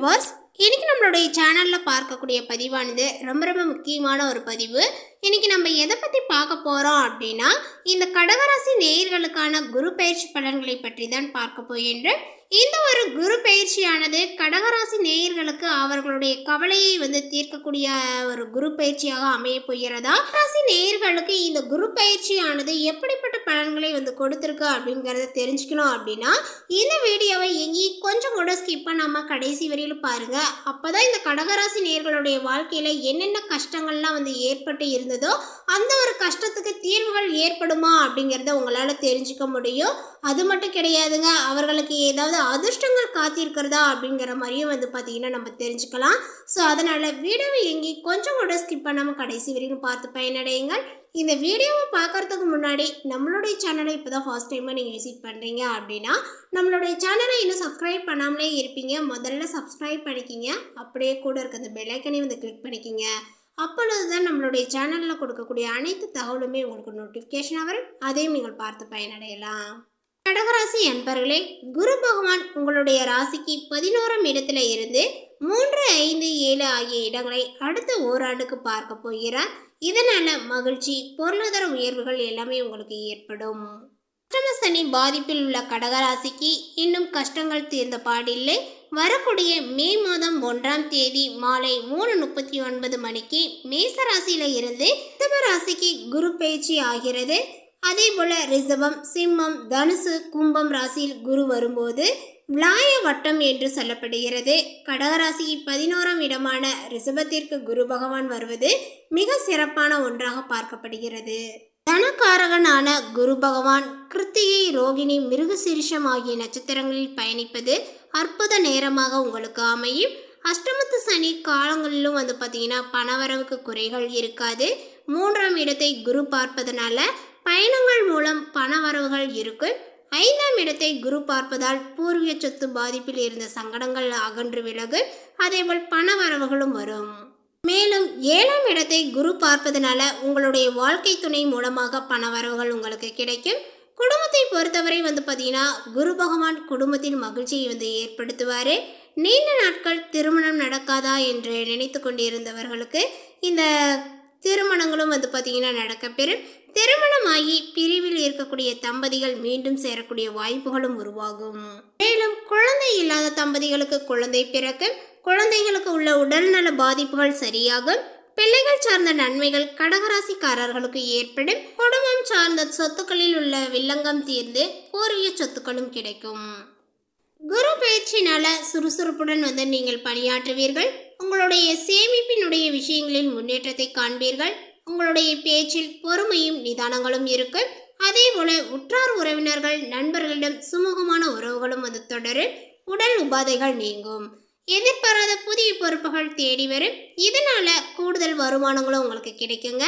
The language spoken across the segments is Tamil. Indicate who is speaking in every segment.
Speaker 1: வியூவர்ஸ் இன்றைக்கி நம்மளுடைய சேனலில் பார்க்கக்கூடிய பதிவானது ரொம்ப ரொம்ப முக்கியமான ஒரு பதிவு. இன்றைக்கி நம்ம எதை பற்றி பார்க்க போகிறோம் அப்படின்னா இந்த கடகராசி நேயர்களுக்கான குரு பயிற்சி பலன்களை பற்றி தான் பார்க்க போகின்றோம். இந்த ஒரு குரு பயிற்சியானது கடகராசி நேயர்களுக்கு அவர்களுடைய கவலையை வந்து தீர்க்கக்கூடிய ஒரு குரு பயிற்சியாக அமைய போகிறதா? ராசி நேயர்களுக்கு இந்த குரு பயிற்சியானது எப்படிப்பட்ட பலன்களை வந்து கொடுத்துருக்கு அப்படிங்கிறத தெரிஞ்சுக்கணும் அப்படின்னா இந்த வீடியோவை எங்கேயும் கொஞ்சம் கூட ஸ்கிப் பண்ணாமல் கடைசி வரையிலும் அப்போ தான் இந்த கடகராசி நேர்களுடைய வாழ்க்கையில் என்னென்ன கஷ்டங்கள்லாம் வந்து ஏற்பட்டு இருந்ததோ அந்த ஒரு கஷ்டத்துக்கு தீர்வுகள் ஏற்படுமா அப்படிங்கிறத உங்களால் தெரிஞ்சுக்க முடியும். அது மட்டும் கிடையாதுங்க. அவர்களுக்கு ஏதாவது அதிர்ஷ்டங்கள் காத்திருக்கிறதா அப்படிங்கிற மாதிரியும் வந்து பார்த்தீங்கன்னா நம்ம தெரிஞ்சுக்கலாம். ஸோ அதனால் வீடியோவை எங்கேயும் கொஞ்சம் கூட ஸ்கிப் பண்ணாமல் கடைசி வரைக்கும் பார்த்து பயனடையுங்கள். இந்த வீடியோவை பார்க்கறதுக்கு முன்னாடி நம்மளுடைய சேனலை இப்போ தான் ஃபர்ஸ்ட் டைமாக நீங்கள் விசிட் பண்ணுறீங்க அப்படின்னா நம்மளுடைய சேனலை இன்னும் சப்ஸ்கிரைப் பண்ணாமலே இருப்பீங்க. முதல்ல சப்ஸ்கிரைப் பண்ணிக்கிங்க. அப்படியே கூட இருக்க அந்த பெல்லைக்கனையும் வந்து கிளிக் பண்ணிக்கிங்க. அப்பொழுது தான் நம்மளுடைய சேனலில் கொடுக்கக்கூடிய அனைத்து தகவலுமே உங்களுக்கு நோட்டிஃபிகேஷனாக வரும். அதையும் நீங்கள் பார்த்து பயனடையலாம். கடகராசி அன்பர்களே குரு பகவான் உங்களுடைய ராசிக்கு பதினோராம் இடத்துல இருந்து மூன்று ஐந்து ஏழு ஆகிய இடங்களை அடுத்த ஓராண்டுக்கு பார்க்க போகிறார். இதனால மகிழ்ச்சி பொருளாதார உயர்வுகள் எல்லாமே உங்களுக்கு ஏற்படும். அஷ்டம சனி பாதிப்பில் உள்ள கடகராசிக்கு இன்னும் கஷ்டங்கள் தீர்ந்த பாடில்லை. வரக்கூடிய மே மாதம் ஒன்றாம் தேதி மாலை மூணு முப்பத்தி ஒன்பது மணிக்கு மேச ராசியில இருந்து ராசிக்கு குரு பயிற்சி ஆகிறது. அதே போல ரிசவம் சிம்மம் தனுசு கும்பம் ராசியில் குரு வரும்போது விளாய வட்டம் என்று சொல்லப்படுகிறது. கடகராசி பதினோராம் இடமான ரிசபத்திற்கு குரு பகவான் வருவது மிக சிறப்பான ஒன்றாக பார்க்கப்படுகிறது. தனக்காரகனான குரு பகவான் கிருத்திகை ரோகிணி மிருகசிரிஷம் ஆகிய நட்சத்திரங்களில் பயணிப்பது அற்புத நேரமாக உங்களுக்கு அமையும். அஷ்டமத்து சனி காலங்களிலும் வந்து பார்த்தீங்கன்னா பணவரவுக்கு குறைகள் இருக்காது. மூன்றாம் இடத்தை குரு பார்ப்பதனால பயணங்கள் மூலம் பணவரவுகள் இருக்கும் ஐந்தாம் இடத்தை குரு பார்ப்பதால் பூர்வீக சொத்து பாதிப்பில் இருந்த சங்கடங்கள் அகன்று விலகு. அதேபோல் பண வரவுகளும் வரும். மேலும் ஏழாம் இடத்தை குரு பார்ப்பதனால உங்களுடைய வாழ்க்கை துணை மூலமாக பண வரவுகள் உங்களுக்கு கிடைக்கும். குடும்பத்தை பொறுத்தவரை வந்து பார்த்தீங்கன்னா குரு பகவான் குடும்பத்தின் மகிழ்ச்சியை வந்து ஏற்படுத்துவார். நீண்ட நாட்கள் திருமணம் நடக்காதா என்று நினைத்து கொண்டிருந்தவர்களுக்கு இந்த திருமணங்களும் வந்து பார்த்திங்கன்னா நடக்கப்பெறும். திருமணமாகி பிரிவில் இருக்கக்கூடிய தம்பதிகள் மீண்டும் சேரக்கூடிய வாய்ப்புகளும் உருவாகும். மேலும் குழந்தை இல்லாத தம்பதிகளுக்கு குழந்தை பிறக்கும் குழந்தைகளுக்கு உள்ள உடல்நல பாதிப்புகள் சரியாகும் பிள்ளைகள் சார்ந்த நன்மைகள் கடகராசிக்காரர்களுக்கு ஏற்படும். குடும்பம் சார்ந்த சொத்துக்களில் உள்ள வில்லங்கம் தீர்ந்து பூர்வீக சொத்துக்களும் கிடைக்கும். குரு பயிற்சினால சுறுசுறுப்புடன் வந்து நீங்கள் பணியாற்றுவீர்கள். உங்களுடைய சேமிப்பினுடைய விஷயங்களில் முன்னேற்றத்தை காண்பீர்கள். உங்களுடைய பேச்சில் பொறுமையும் நிதானங்களும் இருக்கும் அதே போல உற்றார் உறவினர்கள் நண்பர்களிடம் சுமூகமான உறவுகளும் வந்து தொடரும் உடல் உபாதைகள் நீங்கும். எதிர்பாராத புதிய பொறுப்புகள் தேடி வரும் இதனால கூடுதல் வருமானங்களும் உங்களுக்கு கிடைக்குங்க.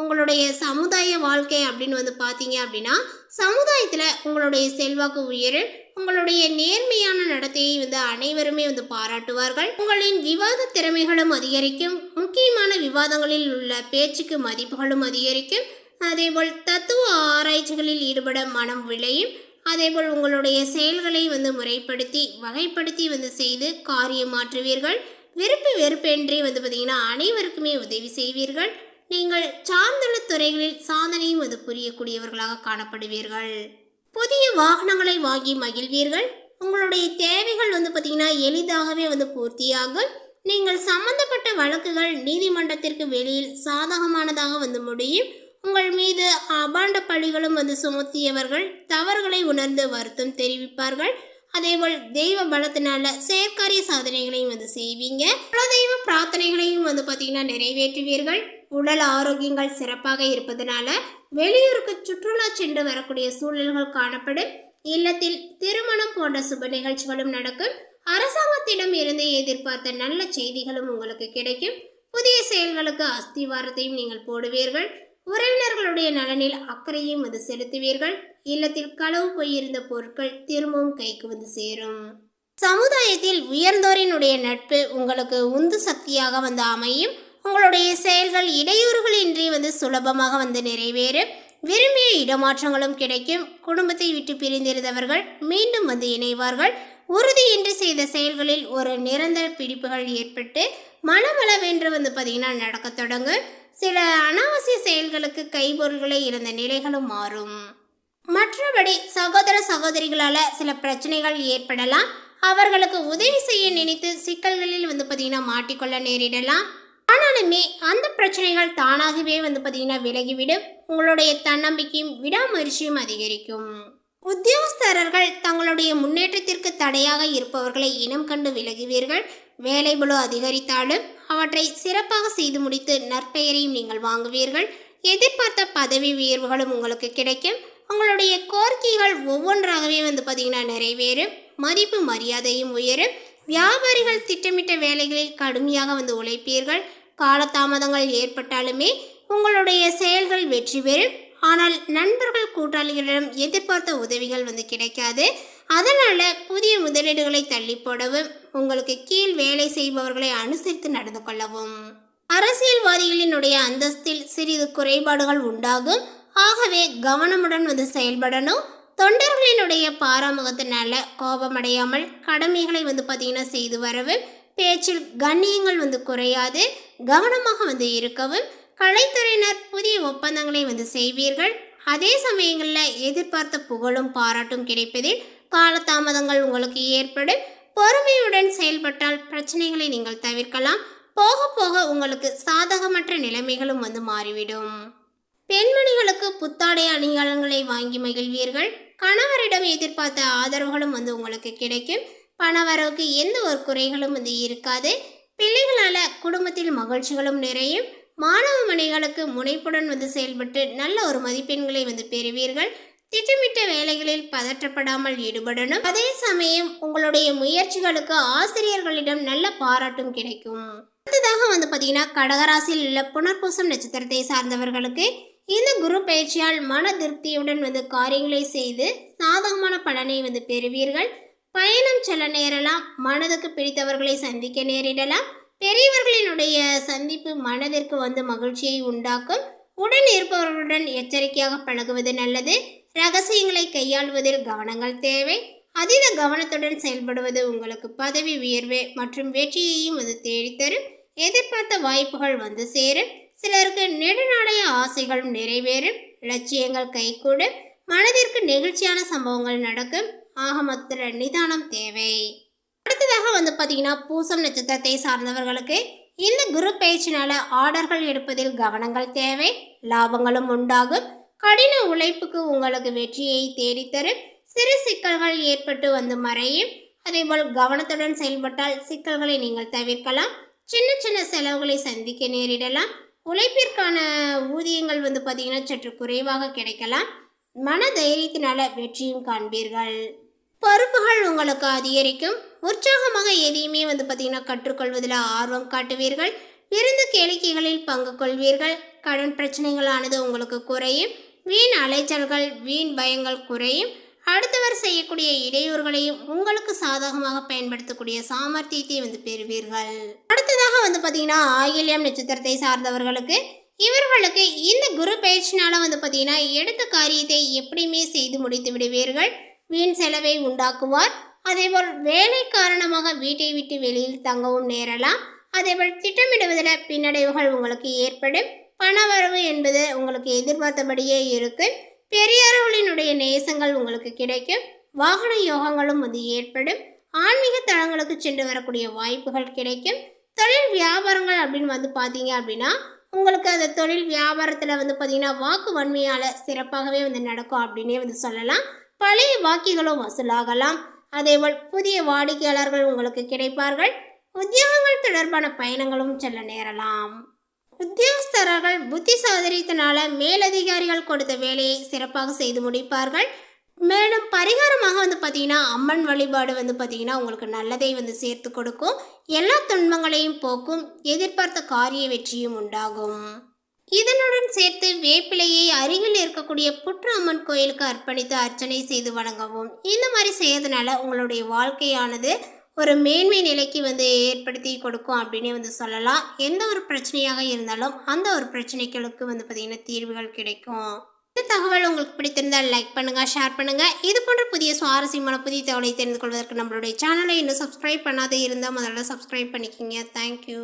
Speaker 1: உங்களுடைய சமுதாய வாழ்க்கை அப்படின்னு வந்து பார்த்தீங்க அப்படின்னா சமுதாயத்தில் உங்களுடைய செல்வாக்கு உயரும் உங்களுடைய நேர்மையான நடத்தையை வந்து அனைவருமே வந்து பாராட்டுவார்கள். உங்களின் விவாத திறமைகளும் அதிகரிக்கும். முக்கியமான விவாதங்களில் உள்ள பேச்சுக்கு மதிப்புகளும் அதிகரிக்கும். அதேபோல் தத்துவ ஆராய்ச்சிகளில் ஈடுபட மனம் விளையும். அதேபோல் உங்களுடைய செயல்களை வந்து முறைப்படுத்தி வகைப்படுத்தி வந்து செய்து காரியம் மாற்றுவீர்கள் விருப்பு வெறுப்பென்றி வந்து பார்த்திங்கன்னா அனைவருக்குமே உதவி செய்வீர்கள். நீங்கள் சார்ந்துள்ள துறைகளில் சாதனையும் வந்து புரியக்கூடியவர்களாக காணப்படுவீர்கள். புதிய வாகனங்களை வாங்கி மகிழ்வீர்கள். உங்களுடைய தேவைகள் வந்து பார்த்திங்கன்னா எளிதாகவே வந்து பூர்த்தியாகும். நீங்கள் சம்பந்தப்பட்ட வழக்குகள் நீதிமன்றத்திற்கு வெளியில் சாதகமானதாக வந்து முடியும். உங்கள் மீது அபாண்ட பழிகளும் வந்து சுமத்தியவர்கள் தவறுகளை உணர்ந்து வருத்தம் தெரிவிப்பார்கள். அதேபோல் தெய்வ பலத்தினால செயற்காரிய சாதனைகளையும் வந்து செய்வீங்க. குலதெய்வ பிரார்த்தனைகளையும் வந்து பார்த்தீங்கன்னா நிறைவேற்றுவீர்கள். உடல் ஆரோக்கியங்கள் சிறப்பாக இருப்பதனால வெளியூருக்கு சுற்றுலா சென்று வரக்கூடிய சூழல்கள் காணப்படும். இல்லத்தில் திருமணம் போன்ற சுப நிகழ்ச்சிகளும் நடக்கும். அரசாங்கத்திடம் இருந்து எதிர்பார்த்த நல்ல செய்திகளும் உங்களுக்கு கிடைக்கும். புதிய செயல்களுக்கு அஸ்திவாரத்தையும் நீங்கள் போடுவீர்கள். உறவினர்களுடைய நலனில் அக்கறையும் வந்து செலுத்துவீர்கள். இல்லத்தில் களவு போயிருந்த பொருட்கள் திரும்பவும் கைக்கு வந்து சேரும். சமுதாயத்தில் உயர்ந்தோரினுடைய நட்பு உங்களுக்கு உந்து சக்தியாக வந்து அமையும். உங்களுடைய செயல்கள் இடையூறுகளின்றி வந்து சுலபமாக வந்து நிறைவேறும். விரும்பிய இடமாற்றங்களும் கிடைக்கும். குடும்பத்தை விட்டு பிரிந்திருந்தவர்கள் மீண்டும் வந்து இணைவார்கள். உறுதியின்றி செய்த செயல்களில் ஒரு நிரந்தர பிடிப்புகள் ஏற்பட்டு மனமளவென்று வந்து பார்த்தீங்கன்னா நடக்கத் தொடங்கும். சில அனாவசிய செயல்களுக்கு கைபொருள்களை இருந்த நிலைகளும் மாறும். மற்றபடி சகோதர சகோதரிகளால் சில பிரச்சனைகள் ஏற்படலாம். அவர்களுக்கு உதவி செய்ய நினைத்து சிக்கல்களில் வந்து பார்த்திங்கன்னா மாட்டிக்கொள்ள நேரிடலாம். ஆனாலுமே அந்த பிரச்சனைகள் தானாகவே வந்து பார்த்தீங்கன்னா விலகிவிடும். உங்களுடைய தன்னம்பிக்கையும் விடாமுயற்சியும் அதிகரிக்கும். உத்தியோகஸ்தரர்கள் தங்களுடைய முன்னேற்றத்திற்கு தடையாக இருப்பவர்களை இனம் கண்டு விலகுவீர்கள். வேலைபளு அதிகரித்தாலும் அவற்றை சிறப்பாக செய்து முடித்து நற்பெயரையும் நீங்கள் வாங்குவீர்கள். எதிர்பார்த்த பதவி உயர்வுகளும் உங்களுக்கு கிடைக்கும். உங்களுடைய கோரிக்கைகள் ஒவ்வொன்றாகவே வந்து பார்த்தீங்கன்னா நிறைவேறும். மதிப்பு மரியாதையும் உயரும். வியாபாரிகள் திட்டமிட்ட வேலைகளில் கடுமையாக வந்து உழைப்பீர்கள். காலதாமதங்கள் ஏற்பட்டாலுமே உங்களுடைய செயல்கள் வெற்றி பெறும். ஆனால் நண்பர்கள் கூட்டாளிகளிடம் எதிர்பார்த்த உதவிகள் வந்து கிடைக்காது. அதனால் புதிய முதலீடுகளை தள்ளி போடவும் உங்களுக்கு கீழ் வேலை செய்பவர்களை அனுசரித்து நடந்து கொள்ளவும். அரசியல்வாதிகளினுடைய அந்தஸ்தில் சிறிது குறைபாடுகள் உண்டாகும். ஆகவே கவனமுடன் வந்து செயல்படணும். தொண்டர்களினுடைய பாராமுகத்தினால கோபமடையாமல் கடமைகளை வந்து பார்த்தீங்கன்னா செய்து வரவும் பேச்சில் கண்ணியங்கள் வந்து குறையாது. கவனமாக வந்து இருக்கவும் கலைத்துறையினர் புதிய ஒப்பந்தங்களை வந்து செய்வீர்கள். அதே சமயங்களில் எதிர்பார்த்த புகழும் பாராட்டும் கிடைப்பதில் காலதாமதங்கள் உங்களுக்கு ஏற்படும். பொறுமையுடன் செயல்பட்டால் பிரச்சனைகளை நீங்கள் தவிர்க்கலாம். போக போக உங்களுக்கு சாதகமற்ற நிலைமைகளும் வந்து மாறிவிடும். பெண்மணிகளுக்கு புத்தாடை அணிகலன்களை வாங்கி மகிழ்வீர்கள். கணவரிடம் எதிர்பார்த்த ஆதரவுகளும் வந்து உங்களுக்கு கிடைக்கும். பணவரவுக்கு எந்த ஒரு குறைகளும் வந்து இருக்காது. பிள்ளைகளால் குடும்பத்தில் மகிழ்ச்சிகளும் நிறையும். மாணவ மணிகளுக்கு முனைப்புடன் வந்து செயல்பட்டு நல்ல ஒரு மதிப்பெண்களை வந்து பெறுவீர்கள். திட்டமிட்ட வேலைகளில் பதற்றப்படாமல் ஈடுபடணும். அதே சமயம் உங்களுடைய முயற்சிகளுக்கு ஆசிரியர்களிடம் நல்ல பாராட்டும் கிடைக்கும். அடுத்ததாக வந்து பார்த்தீங்கன்னா கடகராசியில் உள்ள புனர்பூசம் நட்சத்திரத்தை சார்ந்தவர்களுக்கு இந்த குரு பயிற்சியால் மன திருப்தியுடன் வந்து காரியங்களை செய்து சாதகமான பலனை வந்து பெறுவீர்கள். பயணம் நேரலாம் மனதுக்கு பிடித்தவர்களை சந்திக்க நேரிடலாம். பெரியவர்களினுடைய சந்திப்பு மனதிற்கு வந்து மகிழ்ச்சியை உண்டாக்கும். உடன் இருப்பவர்களுடன் எச்சரிக்கையாக பழகுவது நல்லது. ரகசியங்களை கையாள்வதில் கவனங்கள் தேவை. அதீத கவனத்துடன் செயல்படுவது உங்களுக்கு பதவி உயர்வு மற்றும் வெற்றியையும் அது தேடித்தரும். எதிர்பார்த்த வாய்ப்புகள் வந்து சேரும். சிலருக்கு நெடுநாளைய ஆசைகளும் நிறைவேறும். லட்சியங்கள் கைகூடும். மனதிற்கு நெகிழ்ச்சியான சம்பவங்கள் நடக்கும். ஆக மொத்தத்தில் நிதானம் தேவை. அடுத்ததாக வந்து பார்த்தீங்கன்னா பூசம் நட்சத்திரத்தை சார்ந்தவர்களுக்கு இந்த குரு பயிற்சினால ஆர்டர்கள் எடுப்பதில் கவனங்கள் தேவை. லாபங்களும் உண்டாகும். கடின உழைப்புக்கு உங்களுக்கு வெற்றியை தேடித்தரும். சிறு சிக்கல்கள் ஏற்பட்டு வந்து மறையும். அதேபோல் கவனத்துடன் செயல்பட்டால் சிக்கல்களை நீங்கள் தவிர்க்கலாம். சின்ன சின்ன செலவுகளை சந்திக்க நேரிடலாம். உழைப்பிற்கான ஊதியங்கள் வந்து பார்த்தீங்கன்னா சற்று குறைவாக கிடைக்கலாம். மன தைரியத்தினால வெற்றியும் காண்பீர்கள். பருப்புகள் உங்களுக்கு அதிகரிக்கும். உற்சாகமாக எதையுமே வந்து பார்த்தீங்கன்னா கற்றுக்கொள்வதில் ஆர்வம் காட்டுவீர்கள். விருந்து கேளிக்கைகளில் பங்கு கொள்வீர்கள். கடன் பிரச்சனைகளானது உங்களுக்கு குறையும். வீண் அலைச்சல்கள் வீண் பயங்கள் குறையும். அடுத்தவர் செய்யக்கூடிய இடையூறுகளையும் உங்களுக்கு சாதகமாக பயன்படுத்தக்கூடிய சாமர்த்தியத்தை வந்து பெறுவீர்கள். அடுத்ததாக வந்து பார்த்தீங்கன்னா ஆயில்யம் நட்சத்திரத்தை சார்ந்தவர்களுக்கு இவர்களுக்கு இந்த குரு பயிற்சினால வந்து பார்த்தீங்கன்னா எடுத்த காரியத்தை எப்படியுமே செய்து முடித்து விடுவீர்கள். வீண் செலவை உண்டாக்குவார். அதேபோல் வேலை காரணமாக வீட்டை விட்டு வெளியில் தங்கவும் நேரலாம். அதேபோல் திட்டமிடுவதில் பின்னடைவுகள் உங்களுக்கு ஏற்படும். பணவரவு என்பது உங்களுக்கு எதிர்பார்த்தபடியே இருக்கும். பெரியார்களினுடைய நேசங்கள் உங்களுக்கு கிடைக்கும். வாகன யோகங்களும் வந்து ஏற்படும். ஆன்மீக தளங்களுக்கு சென்று வரக்கூடிய வாய்ப்புகள் கிடைக்கும். தொழில் வியாபாரங்கள் அப்படின்னு வந்து பார்த்தீங்க அப்படின்னா உங்களுக்கு அந்த தொழில் வியாபாரத்தில் வந்து பார்த்திங்கன்னா வாக்கு வன்மையால் சிறப்பாகவே வந்து நடக்கும் அப்படின்னே வந்து சொல்லலாம். பழைய பாக்கிகளும் வசூலாகலாம். அதேபோல் புதிய வாடிக்கையாளர்கள் உங்களுக்கு கிடைப்பார்கள். உத்தியோகங்கள் தொடர்பான பயணங்களும் செல்ல நேரலாம். உத்தியோகஸ்தரர்கள் புத்தி சாதரித்தனால மேலதிகாரிகள் கொடுத்த வேலையை சிறப்பாக செய்து முடிப்பார்கள். மேலும் பரிகாரமாக வந்து பார்த்தீங்கன்னா அம்மன் வழிபாடு வந்து பார்த்தீங்கன்னா உங்களுக்கு நல்லதை வந்து சேர்த்து கொடுக்கும். எல்லா துன்பங்களையும் போக்கும். எதிர்பார்த்த காரிய வெற்றியும் உண்டாகும். இதனுடன் சேர்த்து வேப்பிலையை அருகில் இருக்கக்கூடிய புற்று அம்மன் கோயிலுக்கு அர்ப்பணித்து அர்ச்சனை செய்து வணங்கவும். இந்த மாதிரி செய்யறதுனால உங்களுடைய வாழ்க்கையானது ஒரு மேன்மை நிலைக்கு வந்து ஏற்படுத்தி கொடுக்கும் அப்படின்னு வந்து சொல்லலாம். எந்த ஒரு பிரச்சனையாக இருந்தாலும் அந்த ஒரு பிரச்சனைகளுக்கு வந்து பார்த்திங்கன்னா தீர்வுகள் கிடைக்கும். இந்த தகவல் உங்களுக்கு பிடித்திருந்தால் லைக் பண்ணுங்கள் ஷேர் பண்ணுங்கள் இது போன்ற புதிய சுவாரஸ்யமான புதிய தகவலை தெரிந்து கொள்வதற்கு நம்மளுடைய சேனலை இன்னும் சப்ஸ்கிரைப் பண்ணாதே இருந்தால் முதல்ல சப்ஸ்கிரைப் பண்ணிக்கிங்க. தேங்க்யூ